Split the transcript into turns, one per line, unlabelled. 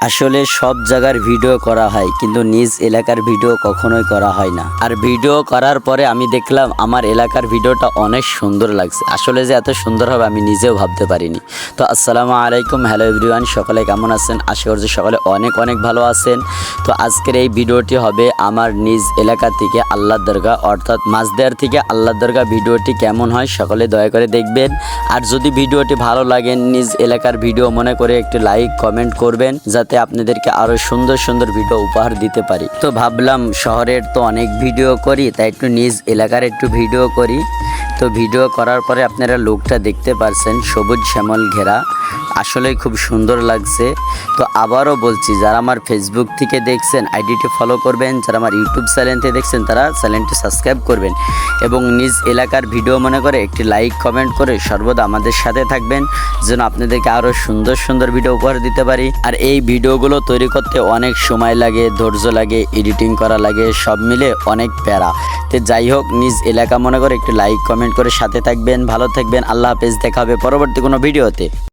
আসলে সব জায়গার ভিডিও করা হয়, কিন্তু নিজ এলাকার ভিডিও কখনোই করা হয় না। আর ভিডিও করার পরে আমি দেখলাম আমার এলাকার ভিডিওটা অনেক সুন্দর লাগছে। আসলে যে এত সুন্দর হবে আমি নিজেও ভাবতে পারিনি। তো আসসালামু আলাইকুম, হ্যালো এভরিওয়ান, সকলে কেমন আছেন? আশা করছি সকলে অনেক অনেক ভালো আছেন। তো আজকের এই ভিডিওটি হবে আমার নিজ এলাকা থেকে আল্লাহ দরগা, অর্থাৎ মাছদেয়ার থেকে আল্লাহ দরগা ভিডিওটি কেমন হয় সকলে দয়া করে দেখবেন। আর যদি ভিডিওটি ভালো লাগে, নিজ এলাকার ভিডিও মনে করে একটি লাইক, কমেন্ট করবেন, যাতে আপনাদেরকে আরও সুন্দর সুন্দর ভিডিও উপহার দিতে পারি। তো ভাবলাম শহরের তো অনেক ভিডিও করি, তাই একটু নিজ এলাকার একটু ভিডিও করি। তো ভিডিও করার পরে আপনারা লোকটা দেখতে পারছেন, সবুজ শ্যামল ঘেরা। আসলেই খুব সুন্দর লাগছে। তো আবারও বলছি, যারা আমার ফেসবুক থেকে দেখছেন আইডিটি ফলো করবেন, যারা আমার ইউটিউব চ্যানেল থেকে দেখছেন, তারা চ্যানেলটি সাবস্ক্রাইব করবেন। এবং নিজ এলাকার ভিডিও মনে করে একটি লাইক কমেন্ট করে সর্বদা আমাদের সাথে থাকবেন, যেন আপনাদেরকে আরও সুন্দর সুন্দর ভিডিও উপহার দিতে পারি। আর এই ভিডিওগুলো তৈরি করতে অনেক সময় লাগে, ধৈর্য লাগে, এডিটিং করা লাগে, সব মিলে অনেক প্যারা। তো যাই হোক, নিজ এলাকা মনে করে একটু লাইক কমেন্ট করে সাথে থাকবেন, ভালো থাকবেন, আল্লাহ হাফেজ, দেখা হবে পরবর্তী কোনো ভিডিওতে।